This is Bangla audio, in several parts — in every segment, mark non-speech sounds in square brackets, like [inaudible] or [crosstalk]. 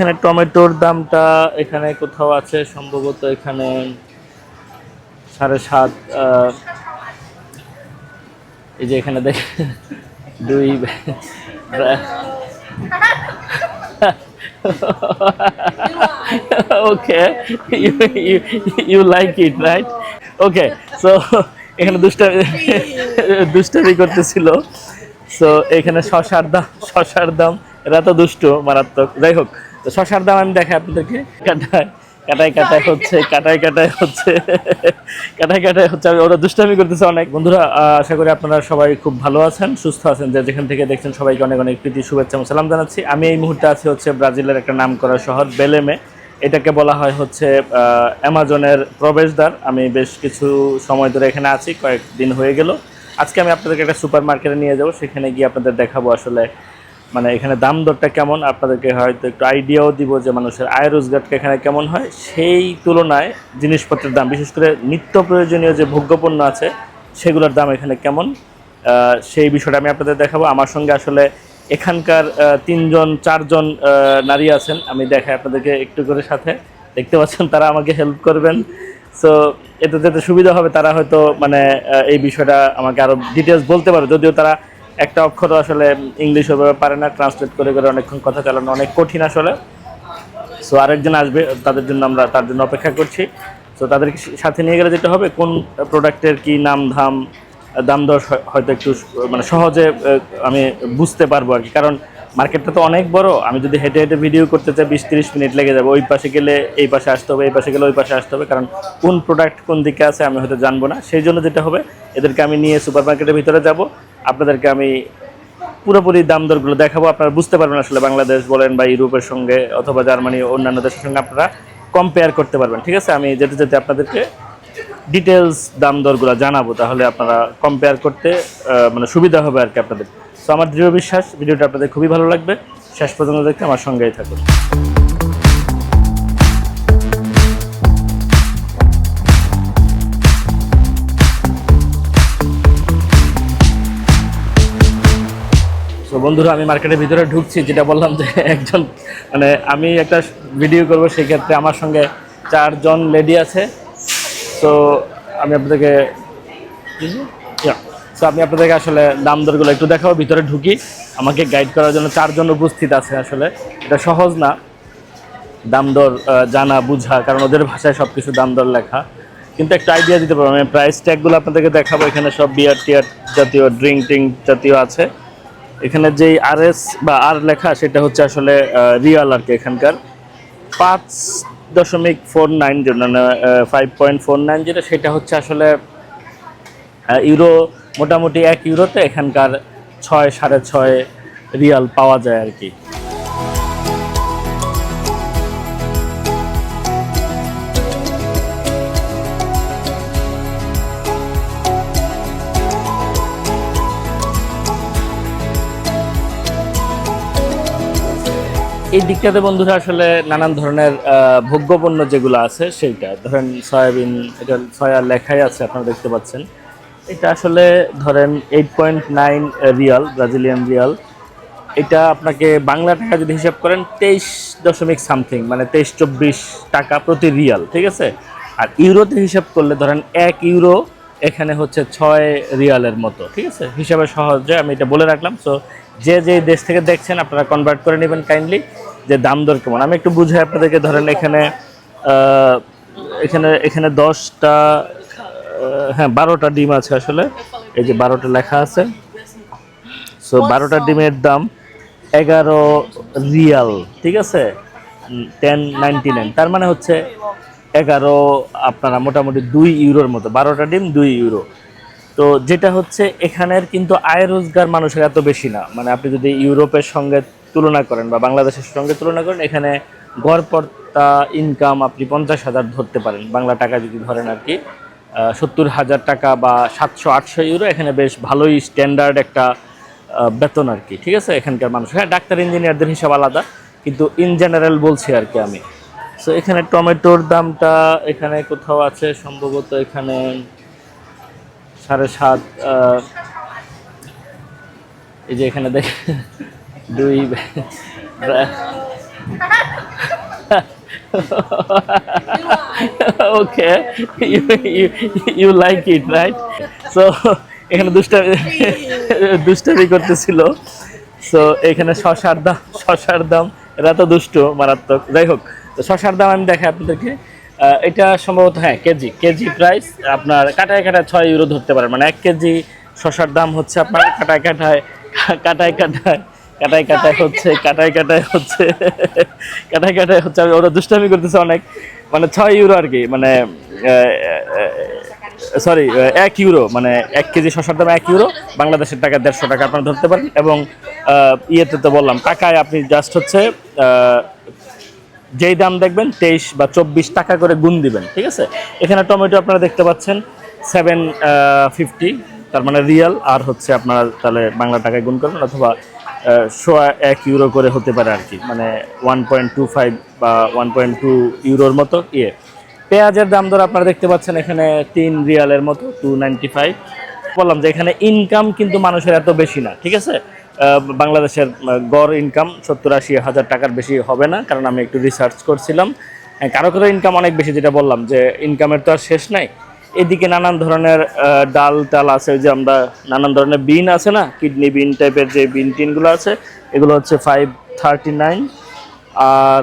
এখানে টমেটোর দামটা এখানে কোথাও আছে? সম্ভবত এখানে সাড়ে সাত এই যে এখানে দেখ, দুই okay you like it right okay so এখানে দুষ্টামি দুষ্টামি করতেছিল। সো এখানে শশার দাম শশার দাম, এরা তো দুষ্ট, মারাত্মক। যাই হোক তো শশার দাম আমি দেখাই আপনাদেরকে। কাটায় কাটায় হচ্ছে, কাটায় কাটায় হচ্ছে, কাটায় কাটায় হচ্ছে। আমি ওরা দুষ্টামি করতেছে অনেক। বন্ধুরা আশা করি আপনারা সবাই খুব ভালো আছেন, সুস্থ আছেন। যে যেখান থেকে দেখছেন সবাইকে অনেক অনেক প্রীতি, শুভেচ্ছা সালাম জানাচ্ছি। আমি এই মুহূর্তে আছি হচ্ছে ব্রাজিলের একটা নাম করা শহর, বেলেমে। এটাকে বলা হয় হচ্ছে অ্যামাজনের প্রবেশদ্বার। আমি বেশ কিছু সময় ধরে এখানে আছি, কয়েকদিন হয়ে গেল। আজকে আমি আপনাদেরকে একটা সুপার মার্কেটে নিয়ে যাব, সেখানে গিয়ে আপনাদের দেখাবো আসলে মানে এখানে দাম দরটা কেমন? আপনাদেরকে হয়তো একটু আইডিয়াও দিব যে মানুষের আয় রোজগারটা এখানে কেমন হয়। সেই তুলনায় জিনিসপত্রের দাম, বিশেষ করে নিত্য প্রয়োজনীয় যে ভোগ্যপণ্য আছে, সেগুলোর দাম এখানে কেমন? সেই বিষয়টা আমি আপনাদের দেখাবো। আমার সঙ্গে আসলে এখানকার তিনজন, চারজন নারী আছেন। আমি দেখাই আপনাদেরকে একটু করে সাথে। দেখতে পাচ্ছেন তারা আমাকে হেল্প করবেন। সো এতে যাতে সুবিধা হবে। তারা হয়তো মানে এই বিষয়টা আমাকে আরও ডিটেলস বলতে পারে যদিও তারা একটা অক্ষর আসলে ইংলিশ ওইভাবে পারে না ট্রান্সলেট করে করে অনেকক্ষণ কথা চালানো অনেক কঠিন আসলে। সো আরেকজন আসবে, তাদের জন্য আমরা তার জন্য অপেক্ষা করছি। সো তাদেরকে সাথে নিয়ে গেলে যেটা হবে, কোন প্রোডাক্টের কি নাম ধাম দাম দর হয়- হয়তো একটু মানে সহজে আমি বুঝতে পারব আর কি। কারণ মার্কেটটা তো অনেক বড়, আমি যদি হেঁটে হেঁটে ভিডিও করতে চাই, বিশ তিরিশ মিনিট লেগে যাবে। ওই পাশে গেলে এই পাশে আসতে হবে, এই পাশে গেলে ওই পাশে আসতে হবে। কারণ কোন প্রোডাক্ট কোন দিকে আছে, আমি হয়তো জানব না। সেই জন্য যেটা হবে, এদেরকে আমি নিয়ে সুপার মার্কেটের ভিতরে যাব। আপনাদেরকে আমি পুরোপুরি দাম দরগুলো দেখাবো। আপনারা বুঝতে পারবেন আসলে বাংলাদেশ বলেন বা ইউরোপের সঙ্গে অথবা জার্মানি অন্যান্য দেশের সঙ্গে আপনারা কম্পেয়ার করতে পারবেন, ঠিক আছে? আমি যেতে যেতে আপনাদেরকে ডিটেলস দাম দরগুলো জানাব, তাহলে আপনারা কম্পেয়ার করতে মানে সুবিধা হবে আর কি আপনাদের। তো আমার দৃঢ় বিশ্বাস, ভিডিওটা আপনাদের খুবই ভালো লাগবে। শেষ পর্যন্ত দেখতে আমার সঙ্গেই থাকুন। বন্ধুরা, আমি মার্কেটের ভিতরে ঢুকছি, যেটা বললাম যে একজন মানে আমি একটা ভিডিও করব, সেক্ষেত্রে আমার সঙ্গে চারজন লেডি আছে। তো আমি আপনাদেরকে তো আমি আপনাদেরকে আসলে দাম দরগুলো একটু দেখাবো, ভিতরে ঢুকি। আমাকে গাইড করার জন্য চারজন উপস্থিত আছে আসলে। এটা সহজ না। দাম দর জানা, বুঝা, কারণ ওদের ভাষায় সব কিছু দাম দর লেখা। কিন্তু একটা আইডিয়া দিতে পারব, আমি প্রাইস ট্যাগগুলো আপনাদেরকে দেখাবো, এখানে সব বিয়ার টিয়ার জাতীয় ড্রিঙ্ক টিঙ্ক জাতীয় আছে। এখানে যেই আর এস বা আর লেখা, সেটা হচ্ছে আসলে রিয়াল আর কি এখানকার। পাঁচ দশমিক ফোর নাইন জিরো মানে five point four nine zero সেটা হচ্ছে আসলে ইউরো মোটামুটি এক ইউরোতে এখানকার ছয়, সাড়ে ছয় রিয়াল পাওয়া যায় আর কি। এই দিকটাতে বন্ধুরা আসলে নানান ধরনের ভোগ্যপণ্য যেগুলো আছে সেইটা। ধরেন সয়াবিন, এটা সয়া লেখাই আছে, আপনারা দেখতে পাচ্ছেন। এটা আসলে ধরেন eight point nine real, Brazilian real. এটা আপনাকে বাংলা টাকা যদি হিসাব করেন, তেইশ দশমিক সামথিং মানে তেইশ চব্বিশ টাকা প্রতি রিয়াল, ঠিক আছে? আর ইউরোতে হিসাব করলে ধরেন এক ইউরো, এখানে হচ্ছে ছয় রিয়ালের মতো, ঠিক আছে? হিসাবে সহজে আমি এটা বলে রাখলাম। সো যে যে দেশ থেকে দেখছেন, আপনারা কনভার্ট করে নেবেন কাইন্ডলি যে দাম দর কেমন? আমি একটু বুঝাই আপনাদেরকে, ধরেন এখানে এখানে এখানে দশটা হ্যাঁ বারোটা ডিম আছে আসলে। এই যে বারোটা লেখা আছে। সো বারোটা ডিমের দাম এগারো রিয়াল, ঠিক আছে? টেন নাইনটি নাইন তার মানে হচ্ছে এগারো আপনারা মোটামুটি দুই ইউরোর মতো, বারোটা ডিম, দুই ইউরো। তো যেটা হচ্ছে এখানের কিন্তু আয় রোজগার মানুষের এত বেশি না। মানে আপনি যদি ইউরোপের সঙ্গে তুলনা করেন বা বাংলাদেশের সঙ্গে তুলনা করেন, এখানে গড়পড়তা ইনকাম আপনি পঞ্চাশ হাজার ধরতে পারেন। বাংলা টাকা যদি ধরেন আর কি সত্তর হাজার টাকা বা সাতশো, আটশো ইউরো এখানে বেশ ভালোই স্ট্যান্ডার্ড একটা বেতন আর কি, ঠিক আছে? এখানকার মানুষ। হ্যাঁ ডাক্তার ইঞ্জিনিয়ারদের হিসাব আলাদা, কিন্তু ইন জেনারেল বলছি আর কি আমি। সো এখানে টমেটোর দামটা এখানে কোথাও আছে? সম্ভবত এখানে সাড়ে সাত এই যে এখানে দেখ দুই [laughs] you, you, you like it right? এখানে দুষ্টামি দুষ্টামি করতেছিল। সো এখানে শশার দাম শশার দাম এরা তো দুষ্ট মারাত্মক। যাই হোক শশার দাম আমি দেখাই আপনাদেরকে। এটা সম্ভবত হ্যাঁ কেজি কেজি প্রাইস আপনার কাটায় কাটায় ছয় ইউরো ধরতে পারেন। মানে এক কেজি শশার দাম হচ্ছে আপনার কাটায় কাটায় কাটায় কাটায় কাটায় কাটায় হচ্ছে, কাটায় কাটায় হচ্ছে, কাটায় কাটায় হচ্ছে। আমি ওরা দুষ্টামি করতেছে অনেক। মানে ছয় ইউরো আর কি মানে সরি এক ইউরো মানে এক কেজি শশার দাম এক ইউরো বাংলাদেশের টাকা দেড়শো টাকা আপনারা ধরতে পারেন। এবং ইয়েতে তো বললাম, টাকায় আপনি জাস্ট হচ্ছে যেই দাম দেখবেন, তেইশ বা চব্বিশ টাকা করে গুণ দিবেন, ঠিক আছে? এখানে টমেটো আপনারা দেখতে পাচ্ছেন সেভেন ফিফটি তার মানে রিয়াল আর হচ্ছে আপনারা তাহলে বাংলা টাকায় গুণ করবেন, অথবা সোয়া এক ইউরো করে হতে পারে আর কি। মানে ওয়ান পয়েন্ট টু ফাইভ বা ওয়ান পয়েন্ট টু ইউরোর মতো ইয়ে। পেঁয়াজের দাম দর আপনারা দেখতে পাচ্ছেন এখানে তিন রিয়ালের মতো টু নাইনটি ফাইভ বললাম যে এখানে ইনকাম কিন্তু মানুষের এত বেশি না ঠিক আছে? বাংলাদেশের গড় ইনকাম সত্তর আশি হাজার টাকার বেশি হবে না কারণ আমি একটু রিসার্চ করছিলাম। হ্যাঁ, কারও কারও ইনকাম অনেক বেশি যেটা বললাম যে ইনকামের তো আর শেষ নাই। এদিকে নানান ধরনের ডাল টাল আছে যে আমরা নানান ধরনের বিন আছে না, কিডনি বিন টাইপের যে বিন টিনগুলো আছে, এগুলো হচ্ছে ফাইভ থার্টি নাইন আর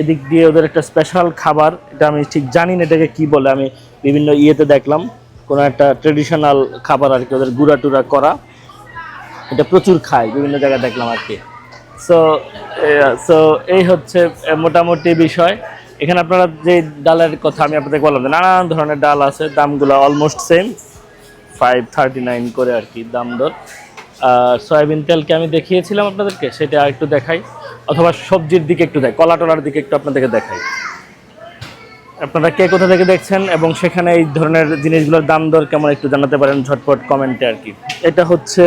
এদিক দিয়ে ওদের একটা স্পেশাল খাবার, এটা আমি ঠিক জানি না এটাকে কি বলে, আমি বিভিন্ন ইয়েতে দেখলাম, কোনো একটা ট্রেডিশনাল খাবার আর কি, ওদের গুড়া টুরা করা। এটা প্রচুর খায়, বিভিন্ন জায়গায় দেখলাম আর কি। সো সো এই হচ্ছে মোটামুটি বিষয়। এখানে আপনারা যে ডালের কথা আমি আপনাদের বললাম নানান ধরনের ডাল আছে, দামগুলো almost same five thirty nine করে আর কি দাম দর। আর সয়াবিন তেলকে আমি দেখিয়েছিলাম আপনাদেরকে? সেটা একটু দেখাই। অথবা সবজির দিকে একটু দেয় কলা টলার দিকে একটু আপনাদেরকে দেখাই। আপনারা কে কোথা থেকে দেখছেন এবং সেখানে এই ধরনের জিনিসগুলোর দাম দর কেমন একটু জানাতে পারেন ঝটপট কমেন্টে আর কি। এটা হচ্ছে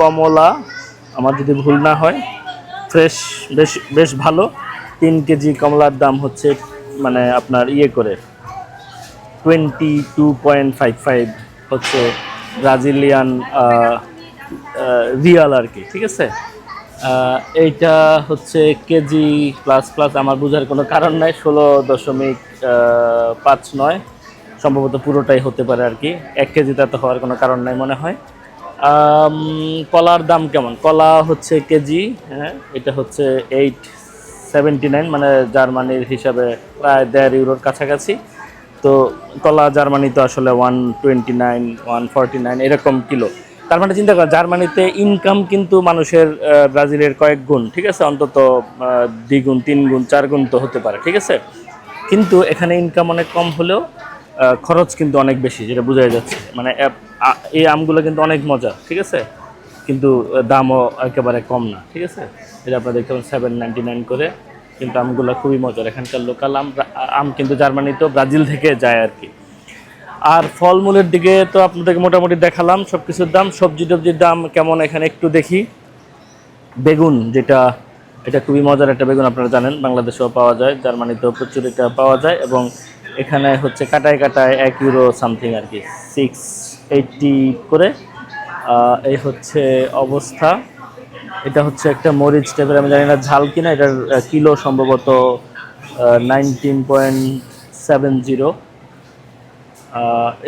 কমলা, আমার যদি ভুল না হয় ফ্রেশ বেশ বেশ ভালো। তিন কেজি কমলার দাম হচ্ছে মানে আপনার ইয়ে করে twenty two point five five হচ্ছে ব্রাজিলিয়ান রিয়াল আর কি, ঠিক আছে? এইটা হচ্ছে কেজি প্লাস প্লাস আমার বোঝার কোনো কারণ নাই, ষোলো দশমিক পাঁচ নয়, সম্ভবত পুরোটাই হতে পারে আর কি, এক কেজিতে তো হওয়ার কোনো কারণ নাই মনে হয়। কলার দাম কেমন? কলা হচ্ছে কেজি হ্যাঁ এটা হচ্ছে এইট সেভেন্টি নাইন মানে জার্মানির হিসাবে প্রায় দেড় ইউরোর কাছাকাছি। তো কলা জার্মানি তো আসলে one twenty nine one forty nine এরকম কিলো। তার মানে চিন্তা করেন জার্মানিতে ইনকাম কিন্তু মানুষের ব্রাজিলের কয়েক গুণ, ঠিক আছে? অন্তত দ্বিগুণ তিন গুণ, চার গুণ তো হতে পারে, ঠিক আছে? কিন্তু এখানে ইনকাম অনেক কম হলেও খরচ কিন্তু অনেক বেশি, যেটা বোঝাই যাচ্ছে। মানে এই আমগুলো কিন্তু অনেক মজা, ঠিক আছে? কিন্তু দামও একেবারে কম না, ঠিক আছে? এটা আপনারা দেখতে পাবেন সেভেন নাইনটি নাইন করে। কিন্তু আমগুলো খুবই মজার। এখানকার লোকাল আম আম কিন্তু জার্মানিতেও ব্রাজিল থেকে যায় আর কি। আর ফলমূলের দিকে তো আপনাদেরকে মোটামুটি দেখালাম সব কিছুর দাম, সবজি টবজির দাম কেমন এখানে একটু দেখি। বেগুন, যেটা, এটা খুবই মজার একটা বেগুন, আপনারা জানেন, বাংলাদেশেও পাওয়া যায়, জার্মানিতেও প্রচুর এটা পাওয়া যায়, এবং এখানে হচ্ছে কাটায় কাটায় এক ইউরো সামথিং আর কি সিক্স এইটটি করে। এই হচ্ছে অবস্থা। এটা হচ্ছে একটা মরিচ টাইপের, আমি জানি না ঝাল কিনা, এটার কিলো সম্ভবত নাইনটিন পয়েন্ট সেভেন জিরো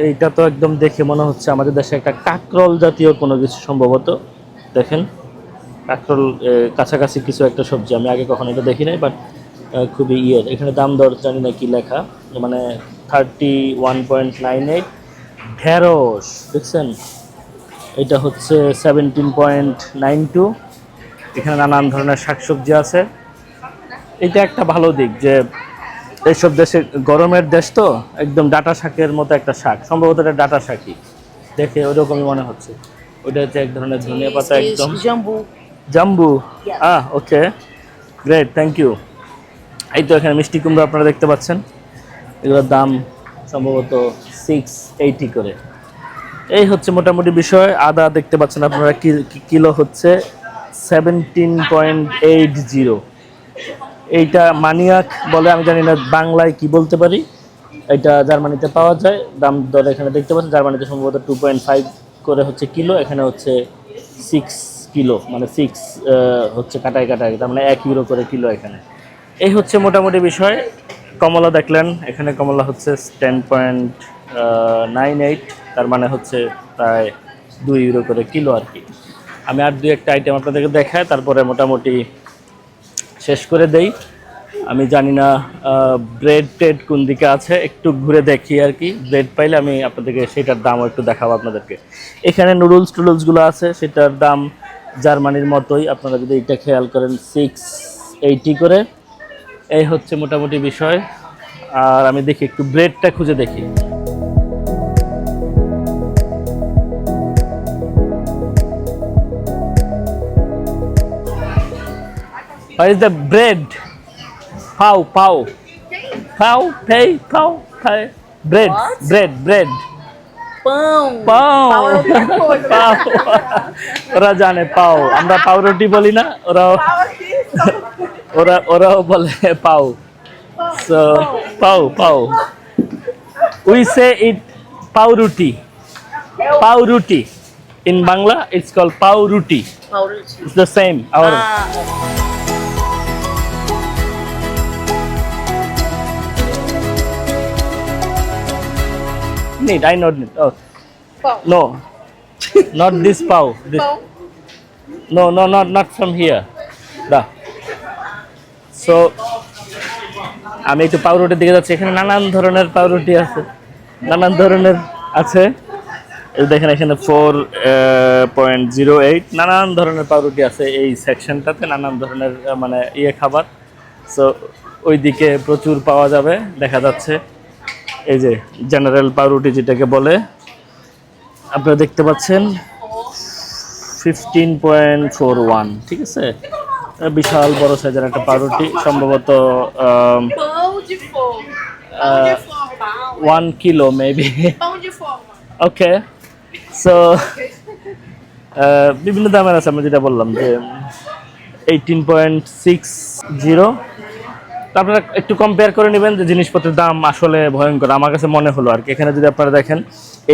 এইটা তো একদম দেখে মনে হচ্ছে আমাদের দেশে একটা কাকরল জাতীয় কোনো কিছু সম্ভবত। দেখেন, কাকরল কাছাকাছি কিছু একটা সবজি, আমি আগে কখনো এটা দেখি নাই বাট খুবই ইয়ে। এখানে দাম দর জানি না কি লেখা মানে thirty one point nine eight ঢেঁড়স, দেখছেন? এটা হচ্ছে সেভেন্টিন পয়েন্ট নাইন টু এখানে নানান ধরনের শাকসবজি আছে। এটা একটা ভালো দিক যে এইসব দেশে গরমের দেশ তো একদম ডাটা শাকের মতো একটা শাক। সম্ভবত এটা ডাটা শাকই। দেখে ওরকমই মনে হচ্ছে। ওটা হচ্ছে এক ধরনের ধনিয়া পাতা একদম। Jambu. জাম্বু? Ah okay great thank you এই তো এখানে মিষ্টি কুমড়ো আপনারা দেখতে পাচ্ছেন। এগুলোর দাম সম্ভবত সিক্স এইটি করে। এই হচ্ছে মোটামুটি বিষয়। আদা দেখতে পাচ্ছেন আপনারা কিলো হচ্ছে? সেভেন্টিন পয়েন্ট এইট জিরো এইটা মানিয়াক বলে, আমি জানি না বাংলায় কি বলতে পারি। এটা জার্মানিতে পাওয়া যায়। দাম দর এখানে দেখতে পাচ্ছেন, জার্মানিতে সম্ভবত টু পয়েন্ট ফাইভ করে হচ্ছে কিলো, এখানে হচ্ছে সিক্স কিলো মানে সিক্স হচ্ছে কাটায় কাটায়, তার মানে এক ইউরো করে কিলো এখানে। এই হচ্ছে মোটামুটি বিষয়। কমলা দেখলেন, এখানে কমলা হচ্ছে টেন পয়েন্ট নাইন এইট তার মানে হচ্ছে প্রায় দুই ইউরো করে কিলো আর কি। আমি আর দুই একটা আইটেম আপনাদেরকে দেখাই, তারপরে মোটামুটি শেষ করে দেই। আমি জানি না ব্রেড টেড কোন দিকে আছে, একটু ঘুরে দেখি আর কি। ব্রেড পাইলে আমি আপনাদেরকে সেটার দামও একটু দেখাবো আপনাদেরকে। এখানে নুডলস টুডলসগুলো আছে, সেটার দাম জার্মানির মতোই। আপনারা যদি এটা খেয়াল করেন সিক্স এইটি করে। এই হচ্ছে মোটামুটি বিষয়। আর আমি দেখি, একটু ব্রেডটা খুঁজে দেখি। Where is the bread? Pau, pau. Pau, pay, pau, pay. Bread, What? bread, bread. Pão. Pau coisa. পাও ওরা জানে পাও আমরা পাউরুটি বলি না ওরা Pau aqui. ওরা ওরাও বলে পাও সো পাও পাও উই সে ইট পাউরুটি পাউরুটি ইন বাংলা ইটস কল পাউরুটি Maurício. It's the same our Ah, need i not need. Oh. Pão. no. Not this pav. This Pão. no no not not from here. Da. So আমি একটু পাউরুটির দিকে যাচ্ছি। এখানে নানান ধরনের পাউরুটি আছে। নানান ধরনের আছে। দেখেন এখানে ফোর পয়েন্ট জিরো এইট নানান ধরনের পাউরুটি আছে এই সেকশনটাতে নানান ধরনের মানে ইয়ে খাবার। সো ওইদিকে প্রচুর পাওয়া যাবে দেখা যাচ্ছে। এই যে জেনারেল পাউরুটি যেটাকে বলে, আপনারা দেখতে পাচ্ছেন ফিফটিন পয়েন্ট ফোর ওয়ান ঠিক আছে বিশাল বড় সাইজের একটা পাউরুটি সম্ভবত. One kilo maybe okay so বিভিন্ন দামের আছে আমি যেটা বললাম যে এইটিন পয়েন্ট সিক্স জিরো আপনারা একটু কম্পেয়ার করে নেবেন যে জিনিসপত্রের দাম আসলে ভয়ঙ্কর। আমার কাছে মনে হলো আর কি। এখানে যদি আপনারা দেখেন,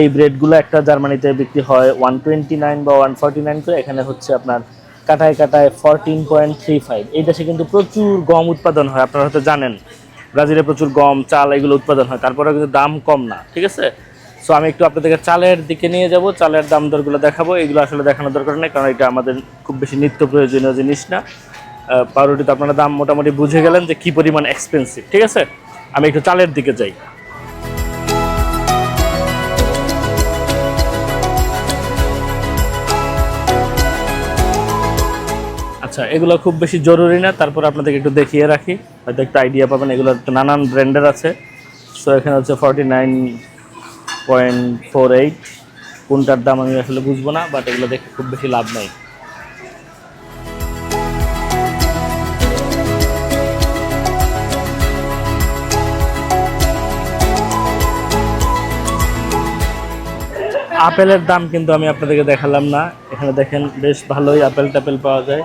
এই ব্রেডগুলো একটা জার্মানিতে বিক্রি হয় ওয়ান টোয়েন্টি নাইন বা ওয়ান নাইন করে। এখানে হচ্ছে আপনার কাটায় কাটায় ফোরটিন পয়েন্ট থ্রি ফাইভ এই দেশে কিন্তু প্রচুর গম উৎপাদন হয়, আপনারা হয়তো জানেন। ব্রাজিলে প্রচুর গম, চাল এগুলো উৎপাদন হয়, তারপরে কিন্তু দাম কম না, ঠিক আছে? সো আমি একটু আপনাদেরকে চালের দিকে নিয়ে যাব, চালের দাম দরগুলো দেখাবো। এগুলো আসলে দেখানোর দরকার নেই, কারণ এটা আমাদের খুব বেশি নিত্য প্রয়োজনীয় জিনিস না। আহ, পাউরুটিতে আপনারা দাম মোটামুটি বুঝে গেলেন যে কি পরিমাণ এক্সপেন্সিভ ঠিক আছে? আমি একটু চালের দিকে যাই। আচ্ছা এগুলো খুব বেশি জরুরি না তারপর আপনাদেরকে একটু দেখিয়ে রাখি। হয়তো একটু আইডিয়া পাবেন এগুলো নানান ব্র্যান্ডের আছে। সো এখানে হচ্ছে forty nine point four eight কোনটার দাম আমি আসলে বুঝব না বাট এগুলো দেখে খুব বেশি লাভ নেই। আপেলের দাম কিন্তু আমি আপনাদেরকে দেখালাম না। এখানে দেখেন বেশ ভালোই আপেল টাপেল পাওয়া যায়।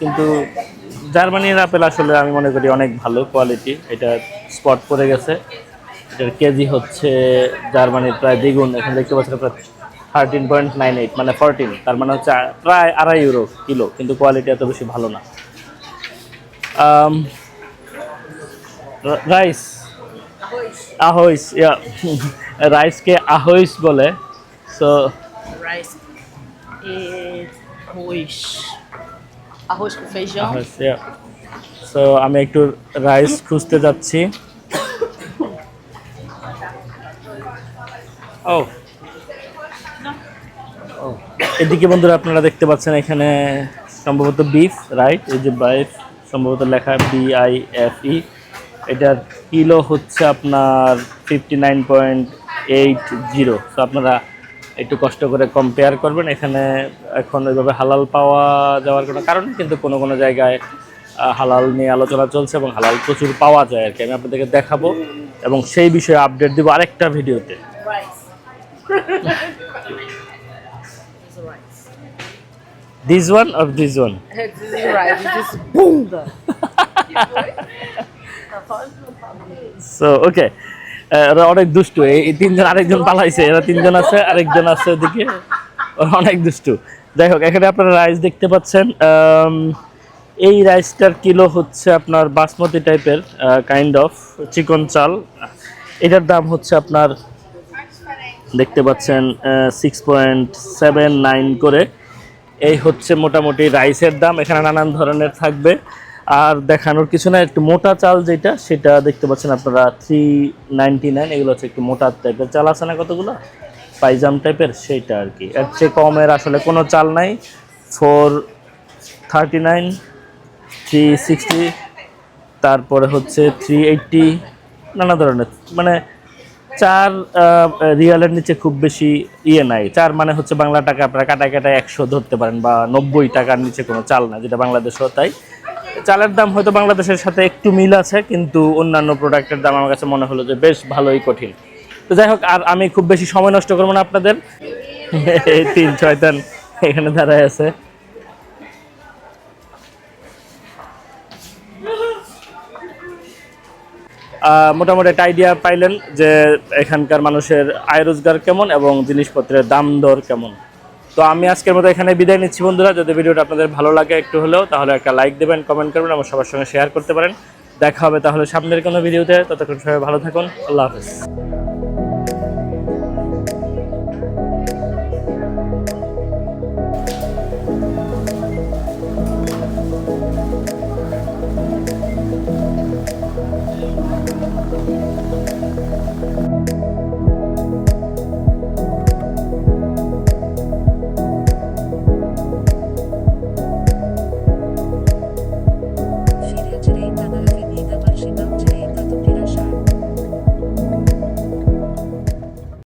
কিন্তু জার্মানির আপেল আসলে আমি মনে করি অনেক ভালো কোয়ালিটি এটা স্পট পড়ে গেছে। এটার কেজি হচ্ছে জার্মানির প্রায় দ্বিগুণ। এখানে দেখতে পাচ্ছেন প্রায় থার্টিন পয়েন্ট নাইন এইট মানে ফোরটিন তার মানে হচ্ছে প্রায় আড়াই ইউরো কিলো কিন্তু কোয়ালিটি এত বেশি ভালো না। রাইস. আহইস ইয়া রাইসকে আহইস বলে। So rice. Arroz com feijão. আহইস সো আমি একটু রাইস খুঁজতে যাচ্ছি। ও। ও। এদিকে বন্ধুরা আপনারা দেখতে পাচ্ছেন এখানে সম্ভবত বিফ রাইট এই যে বাইফ সম্ভবত লেখা বি আই এফ ই এটার কিলো হচ্ছে আপনার fifty nine point eight zero তো আপনারা একটু কষ্ট করে কম্পেয়ার করবেন। এখানে এখন ওইভাবে হালাল পাওয়া যাওয়ার কোনো কারণ কিন্তু কোনো কোনো জায়গায় হালাল নিয়ে আলোচনা চলছে এবং হালাল প্রচুর পাওয়া যায় আর কি। আমি আপনাদেরকে দেখাবো এবং সেই বিষয়ে আপডেট দিব আরেকটা ভিডিওতে. This one or this one. So okay এরা অনেক দুষ্টু। এই তিনজন আরেকজন পালাইছে, এরা তিনজন আছে, আরেকজন আছে ওদিকে। অনেক দুষ্টু। যাই হোক, এখানে আপনারা রাইস দেখতে পাচ্ছেন এই রাইসটার কিলো হচ্ছে আপনার বাসমতি টাইপের কাইন্ড অফ চিকন চাল। এটার দাম হচ্ছে আপনার, দেখতে পাচ্ছেন সিক্স পয়েন্ট সেভেন নাইন করে। এই হচ্ছে মোটামুটি রাইসের দাম, এখানে নানান ধরনের থাকবে। আর দেখানোর কিছু না একটু মোটা চাল যেটা, সেটা দেখতে পাচ্ছেন আপনারা থ্রি নাইনটি নাইন এগুলো হচ্ছে একটু মোটা টাইপের চাল আছে না কতগুলো? পাইজাম টাইপের সেইটা আর কি। এর চেয়ে কমের আসলে কোনো চাল নাই। Four thirty nine three sixty তারপরে হচ্ছে থ্রি এইটটি নানা ধরনের। মানে চার রিয়ালের নিচে খুব বেশি ইয়ে নাই। চার মানে হচ্ছে বাংলা টাকা, আপনারা কাটায় কাটায় একশো ধরতে পারেন, বা নব্বই টাকার নিচে কোনো চাল না যেটা বাংলাদেশও তাই। চালের দাম হয়তো বাংলাদেশের সাথে একটু মিল আছে, কিন্তু অন্যান্য প্রোডাক্টের দাম আমার কাছে মনে হলো যে বেশ ভালোই কঠিন। তো যাই হোক, আর আমি খুব বেশি সময় নষ্ট করব না আপনাদের। এই তিন ছয়তান এখানে দাঁড়ায় আছে। মোটামুটি একটা আইডিয়া পাইলেন যে এখানকার মানুষের আয় রোজগার কেমন এবং জিনিসপত্রের দাম দর কেমন। তো আমি আজকের মতো এখানে বিদায় নিচ্ছি বন্ধুরা। যদি ভিডিওটা আপনাদের ভালো লাগে একটু হলেও, তাহলে একটা লাইক দেবেন কমেন্ট করবেন আমার সবার সঙ্গে শেয়ার করতে পারেন। দেখা হবে তাহলে সামনের কোনো ভিডিওতে। ততক্ষণ সবাই ভালো থাকুন। আল্লাহ হাফেজ।